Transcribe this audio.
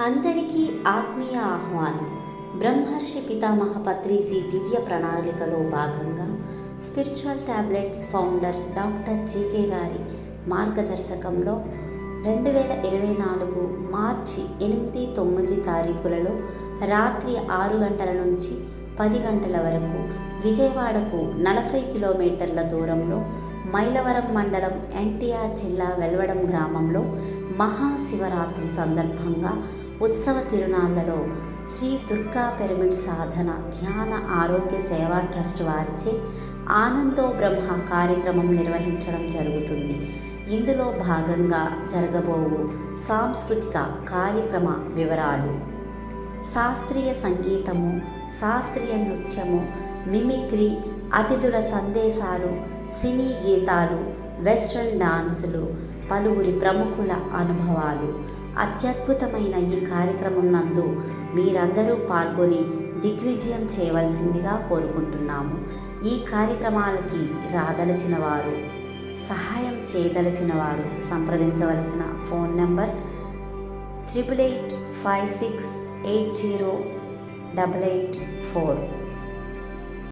అందరికీ ఆత్మీయ ఆహ్వానం. బ్రహ్మర్షి పితామహ పత్రిజీ దివ్య ప్రణాళికలో భాగంగా spiritual tablets founder doctor GK గారి మార్గదర్శకంలో రెండు వేల ఇరవై నాలుగు మార్చి ఎనిమిది తొమ్మిది తారీఖులలో రాత్రి ఆరు గంటల నుంచి పది గంటల వరకు విజయవాడకు నలభై కిలోమీటర్ల దూరంలో మైలవరం మండలం ఎన్టీఆర్ జిల్లా వెల్వడం గ్రామంలో మహాశివరాత్రి సందర్భంగా ఉత్సవ తిరునాళ్ళలో శ్రీ దుర్గా పిరమిడ్ సాధన ధ్యాన ఆరోగ్య సేవా ట్రస్ట్ వారిచే ఆనందో బ్రహ్మ కార్యక్రమం నిర్వహించడం జరుగుతుంది. ఇందులో భాగంగా జరగబోవు సాంస్కృతిక కార్యక్రమ వివరాలు. శాస్త్రీయ సంగీతము శాస్త్రీయ నృత్యము మిమిక్రీ అతిథుల సందేశాలు సినీ గీతాలు వెస్ట్రన్ డాన్సులు పలువురి ప్రముఖుల అనుభవాలు. అత్యద్భుతమైన ఈ కార్యక్రమం నందు మీరందరూ పాల్గొని దిగ్విజయం చేయవలసిందిగా కోరుకుంటున్నాము. ఈ కార్యక్రమాలకి రాదలచిన వారు సహాయం చేయదలచిన వారు సంప్రదించవలసిన phone number triple eight five six eight zero double eight four.